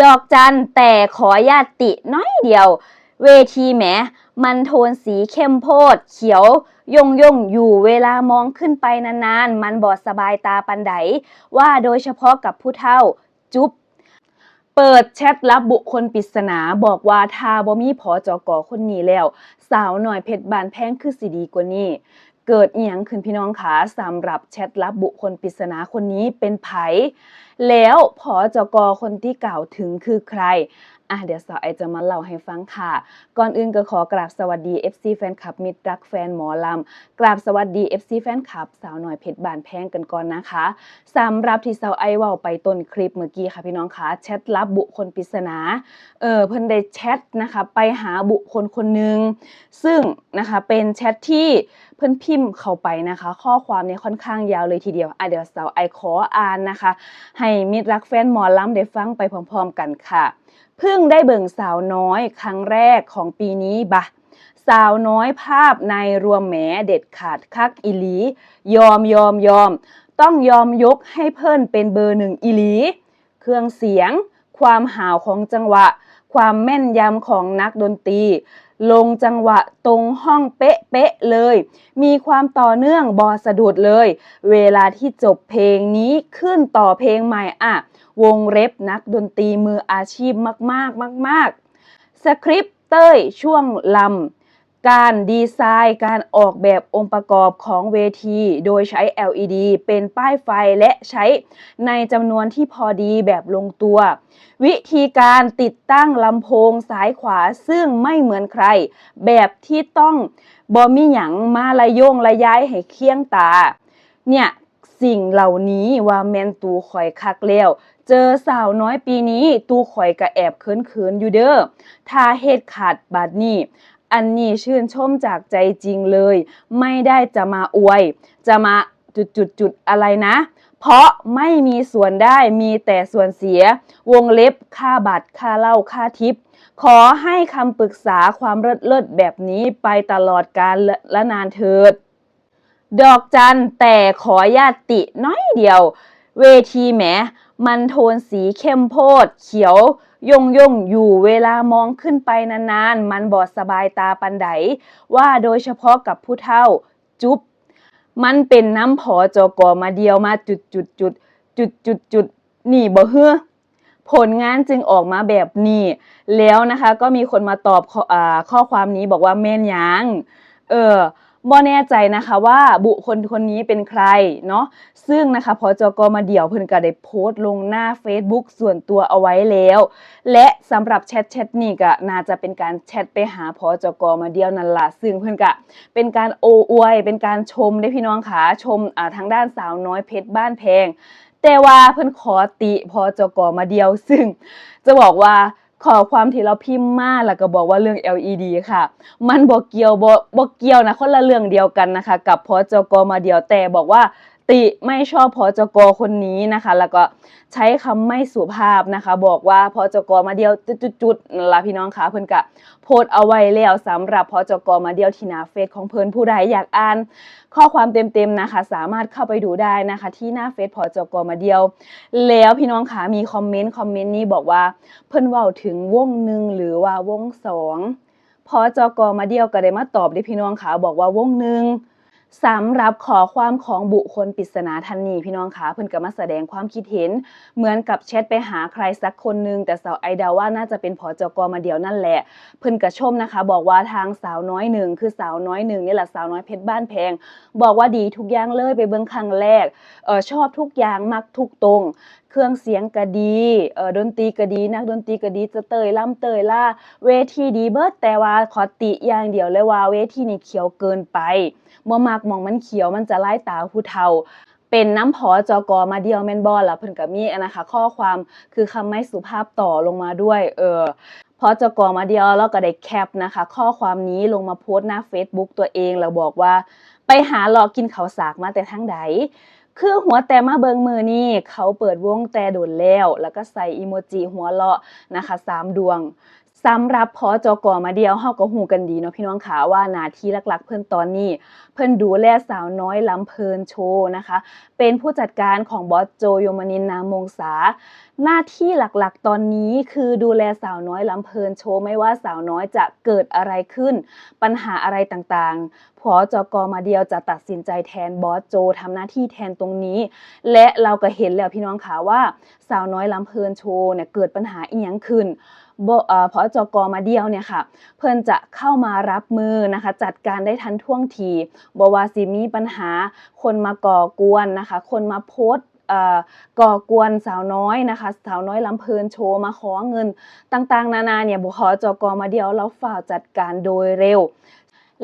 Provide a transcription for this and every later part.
ดอกจันแต่ขอญาติน้อยเดียว เวทีแหมมันโทนสีเข้มโพด เขียวยงยงอยู่เวลามองขึ้นไปนานๆ มันบอดสบายตาปันไดว่าโดยเฉพาะกับผู้เฒ่าจุ๊บเปิดแชทลับบุคคลปริศนาบอกว่าถ้าบ่มีพอจอกอคนนี้แล้ว สาวหน่อยเพชรบานแพงคือสิดีกว่านี้ เกิดอีหยังขึ้นพี่น้องคะสำหรับแชทลับบุคคลปริศนาคนนี้เป็นไผแล้วพอจกคนที่กล่าวถึงคือใคร อะเดี๋ยวสาวไอจะมาเล่าให้ฟังค่ะ ก่อนอื่นก็ขอกราบสวัสดี FC แฟนคลับมิตรรักแฟนหมอลำกราบสวัสดี FC แฟนคลับสาวหน่อยเพชรบานแพงกันก่อนนะคะสำหรับที่สาวไอว่าไปต้นคลิปเมื่อกี้ค่ะพี่น้องคะแชทลับบุคคลปริศนาเออเพิ่นได้แชทนะคะไปหาบุคคลคนหนึ่งซึ่งนะคะเป็นแชทที่เพิ่นพิมพ์เข้าไปนะคะ ข้อความเนี่ยค่อนข้างยาวเลยทีเดียวอะเดี๋ยวสาวไอขออ่านนะคะ ให้มิตรรักแฟนหมอลำได้ฟังไปพร้อมๆกันค่ะเพิ่งได้เบิ่งสาวน้อยครั้งแรกของปีนี้บะ สาวน้อยภาพในรวมแหมเด็ดขาดคักอีหลี ยอมยอมยอม ต้องยอมยกให้เพิ่นเป็นเบอร์หนึ่งอีหลี เครื่องเสียง ความหาวของจังหวะ ความแม่นยำของนักดนตรี ลงจังหวะตรงห้องเป๊ะเป๊ะเลย มีความต่อเนื่องบอสะดุดเลย เวลาที่จบเพลงนี้ขึ้นต่อเพลงใหม่อะ วงเร็บนักดนตรีมืออาชีพมาก ๆ มาก ๆ สคริปต์เต้ยช่วงลำ การดีไซน์การออกแบบองค์ประกอบของเวที โดยใช้ LED เป็นป้ายไฟและใช้ในจำนวนที่พอดีแบบลงตัว วิธีการติดตั้งลำโพงซ้ายขวาซึ่งไม่เหมือนใคร แบบที่ต้องบอมีหยังมาละโยงละย้ายให้เคียงตา เนี่ยสิ่งเหล่านี้ว่าแมนตูข่อยคักแล้วเจอสาวน้อยปีนี้ ตูข่อยกะแอบเขินๆอยู่เด้อถ้าเฮ็ดขาดบาดนี้ อันนี้ชื่นชมจากใจจริงเลย ไม่ได้จะมาอวย จะมาจุดๆๆอะไรนะ เพราะไม่มีส่วนได้มีแต่ส่วนเสียวงเล็บค่าบัตรค่าเหล้าค่าทิป ขอให้คำปรึกษาความเลิศเลิศแบบนี้ไปตลอดกาลและนานเถิด ดอกจันแต่ขอญาติน้อยเดียว เวทีแหม มันโทนสีเข้มโพดเขียว ย่งย่งอยู่เวลามองขึ้นไปนานๆ มันบอดสบายตาปันไดว่าโดยเฉพาะกับผู้เฒ่า จุ๊บมันเป็นน้ำพอจอกอมาเดียวมาจุดจุดจุดจุดจุดจุดนี่บ่เฮือผลงานจึงออกมาแบบนี้ แล้วนะคะ ก็มีคนมาตอบข้ออขอความนี้บอกว่าแม่นยังเออ บ่แน่ใจนะคะว่าบุคคลคนนี้เป็นใครเนาะซึ่งนะคะพอจกมาเดี่ยวเพิ่นก็ได้โพสต์ลงหน้า Facebook ส่วนตัวเอาไว้แล้ว และสำหรับแชทแชทนี่ก็น่าจะเป็นการแชทไปหาพอจกมาเดี่ยวนั่นล่ะซึ่งเพิ่นก็เป็นการโอ้อวย เป็นการชมได้พี่น้องขาชมอ่าทางด้านสาวน้อยเพชรบ้านแพงแต่ว่าเพิ่นขอติพอจกมาเดียว ซึ่งจะบอกว่า ขอความที่เราพิมพ์มาแล้วก็บอกว่าเรื่อง LED ค่ะ มันบอกเกี่ยวบ่บ่เกี่ยวนะคนละเรื่องเดียวกันนะคะ กับพอจกมาเดียวแต่บอกว่า ติไม่ชอบพอจกคนนี้นะคะ แล้วก็ใช้คำไม่สุภาพนะคะ บอกว่าพอจกมาเดียวจุดๆนั่นละพี่น้องคะเพิ่อนก็โพสเอาไว้แล้วสำหรับพอจกมาเดียวที่หน้าเฟซของเพิ่นผู้ใดอยากอ่าน ข้อความเต็มๆนะคะ สามารถเข้าไปดูได้นะคะ ที่หน้าเฟซพอจกมาเดียว แล้วพี่น้องคะมีคอมเมนต์คอมเมนต์นี้บอกว่าเพิ่นว้าถึงวงหนึ่งหรือว่าวงสองพอจกมาเดียวก็ได้มาตอบด้พี่น้องคะบอกว่าวงหนึ่ง สำหรับขอความของบุคคลปริศนาท่านนี้พี่น้องคะเพิ่นก็มาแสดงความคิดเห็น เหมือนกับแชทไปหาใครสักคนหนึง แต่สาวไอเดาว่าน่าจะเป็นพอจกมาเดียวนั่นแหละ เพิ่นก็ชมนะคะ บอกว่าทางสาวน้อยหนึ่งคือสาวน้อยหนึ่งนี่แหละสาวน้อยเพชรบ้านแพง บอกว่าดีทุกอย่างเลยไปเบิ่งครั้งแรกเออชอบทุกอย่างมักทุกตรง เครื่องเสียงก็ดีเออดนตรีก็ดีนักดนตรีก็ดีจะเตยล่ำเตยล่าเวทีดีเบิร์ดแต่ว่าขอติอย่างเดียวเลยว่าเวทีนี่เขียวเกินไป บ่มักมองมันเขียวมันจะไล่ตาผู้เฒ่าเป็นน้ำพอจอกอมาเดียวแม่นบอแล้วเพิ่นก็มีนะคะ ข้อความคือคำไม่สุภาพต่อลงมาด้วย เออพอจกอมาเดียวแล้วก็ได้แคปนะคะ ข้อความนี้ลงมาโพสต์หน้า Facebook ตัวเองแล้วบอกว่า ไปหาหลอกกินเขาวสากมาแต่ทั้งใดคือหัวแต่มาเบิงมือนี่เขาเปิดวงแต่โดนแล้ว แล้วก็ใส่อีโมจิหัวเลาะนะคะสามดวง สำหรับพอจกมาเดียวเฮาก็ฮู้กันดีเนาะพี่น้องค่ะว่าหน้าที่หลักๆ เพิ่นตอนนี้ เพิ่นดูแลสาวน้อยลำเพลินโชว์นะคะ เป็นผู้จัดการของบอสโจโยมนินนามงศาหน้าที่หลักๆ ตอนนี้คือดูแลสาวน้อยลำเพลินโชว์ไม่ว่าสาวน้อยจะเกิดอะไรขึ้น ปัญหาอะไรต่างๆพอจกมาเดียวจะตัดสินใจแทนบอสโจทำหน้าที่แทนตรงนี้ และเราก็เห็นแล้วพี่น้องค่ะว่า สาวน้อยลำเพลินโชว์เนี่ยเกิดปัญหาอีหยังขึ้น พอจกมาเดียวเนี่ยค่ะ เพิ่นจะเข้ามารับมือนะคะ จัดการได้ทันท่วงทีบว่าสิมีปัญหา คนมาก่อกวนนะคะ คนมาโพส์เอ่อก่อกวนสาวน้อยนะคะ สาวน้อยลำเพลินโชว์มาขอเงินต่างๆ นานาเนี่ยบุขอจกมาเดียวเราฝ่าจัดการโดยเร็ว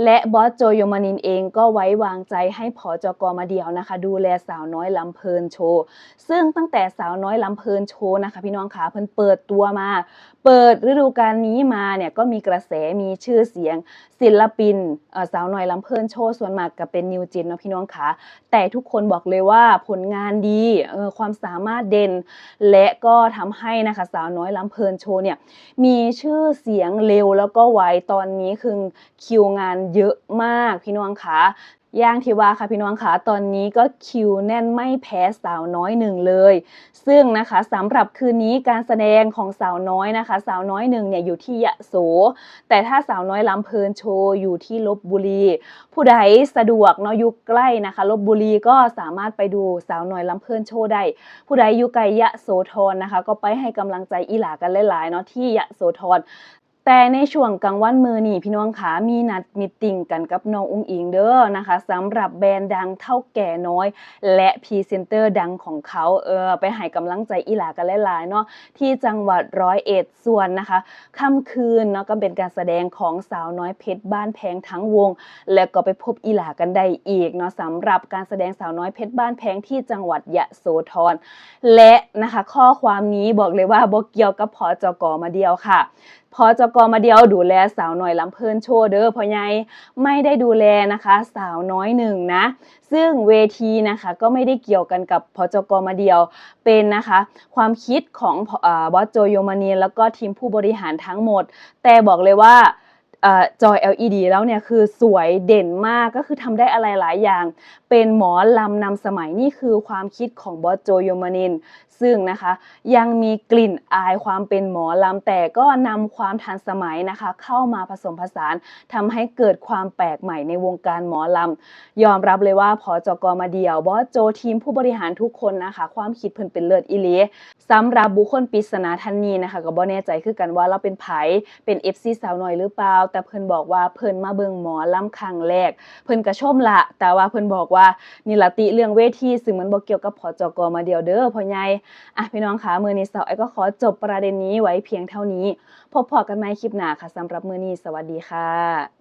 และบอสโจโยมานินเองก็ไว้วางใจให้ผอจกมาเดียวนะคะ ดูแลสาวน้อยลำเพลินโชว์ซึ่งตั้งแต่สาวน้อยลำเพลินโชว์นะคะ พี่น้องขาเพิ่นเปิดตัวมา เปิดฤดูกาลนี้มาเนี่ยก็มีกระแสมีชื่อเสียง ศิลปินสาวน้อยลำเพลินโชว์ส่วนมากก็เป็นนิวจินนะพี่น้องขาแต่ทุกคนบอกเลยว่าผลงานดีความสามารถเด่น และก็ทำให้นะคะสาวน้อยลำเพลินโชว์เนี่ยมีชื่อเสียงเร็วแล้วก็ไวตอนนี้คือคิวงานเยอะมากพี่น้องคะย่างที่ว่าค่ะพี่น้องคะตอนนี้ก็คิวแน่นไม่แพ้สาวน้อยหนึ่งเลย ซึ่งนะคะสำหรับคืนนี้การแสดงของสาวน้อยนะคะ สาวน้อยหนึ่งเนี่ยอยู่ที่ยะโส แต่ถ้าสาวน้อยลำเพลินโชว์อยู่ที่ลบบุรี ผู้ใดสะดวกเนาะอยู่ใกล้นะคะลบบุรีก็สามารถไปดูสาวน้อยลำเพลินโชว์ได้ผู้ใดอยู่ไกลยะโสธรนะคะ ก็ไปให้กำลังใจอีหลากันหลายๆเนาะที่ยะโสธร แต่ในช่วงกลางวันมือนี่พี่น้องขามีนัดมิตติ้งกันกับน้องอุ้งอิงเด้อนะคะสำหรับแบรนด์ดังเท่าแก่น้อย และพรีเซนเตอร์ดังของเขาเออไปให้กำลังใจอีหลากันหลายๆเนาะที่จังหวัดร้อยเอ็ดส่วนนะคะค่ำคืนเนาะก็เป็นการแสดงของสาวน้อยเพชรบ้านแพงทั้งวง แล้วก็ไปพบอีหลากันได้อีกเนาะสำหรับการแสดงสาวน้อยเพชรบ้านแพงที่จังหวัดยะโสธรและนะคะข้อความนี้บอกเลยว่าบ่เกี่ยวกับพอจกมาเดียวค่ะพอจกมาเดียวดูแลสาวน้อยลำเพลินโชว์เด้อพ่อใหญ่ไม่ได้ดูแลนะคะสาวน้อยหนึ่งนะ ซึ่งเวทีนะคะก็ไม่ได้เกี่ยวกันกับพอจกมาเดียวเป็นนะคะ ความคิดของบอสโจโยมานีแล้วก็ทีมผู้บริหารทั้งหมด แต่บอกเลยว่าเอ่อจอ LED แล้วเนี่ยคือสวยเด่นมากก็คือทำได้อะไรหลายอย่าง เป็นหมอลำนำสมัยนี่คือความคิดของบอสโจโยมานิน ซึ่งนะคะยังมีกลิ่นอายความเป็นหมอลำแต่ก็นำความทันสมัยนะคะ เข้ามาผสมผสานทำให้เกิดความแปลกใหม่ในวงการหมอลำยอมรับเลยว่าพอจกมาเดียวบอสโจทีมผู้บริหารทุกคนนะคะ ความคิดเพิ่นเป็นเลิศอีหลีสำหรับบุคคลปริศนาท่านนี้นะคะก็บ่แน่ใจคือกันว่าเราเป็นไผเป็น FC สาวน้อยหรือเปล่า แต่เพิ่นบอกว่าเพิ่นมาเบิ่งหมอลำครั้งแรก เพิ่นก็ชมละ แต่ว่าเพิ่นบอกว่านี่ลติเรื่องเวทีซึ่งมันบ่เกี่ยวกับพอจกมาเดียวเด้อพ่อใหญ่อะพี่น้องคะมือนี้สาวไอ้ก็ขอจบประเด็นนี้ไว้เพียงเท่านี้ พบพอกันใหม่คลิปหน้าค่ะสำหรับมือนี้สวัสดีค่ะ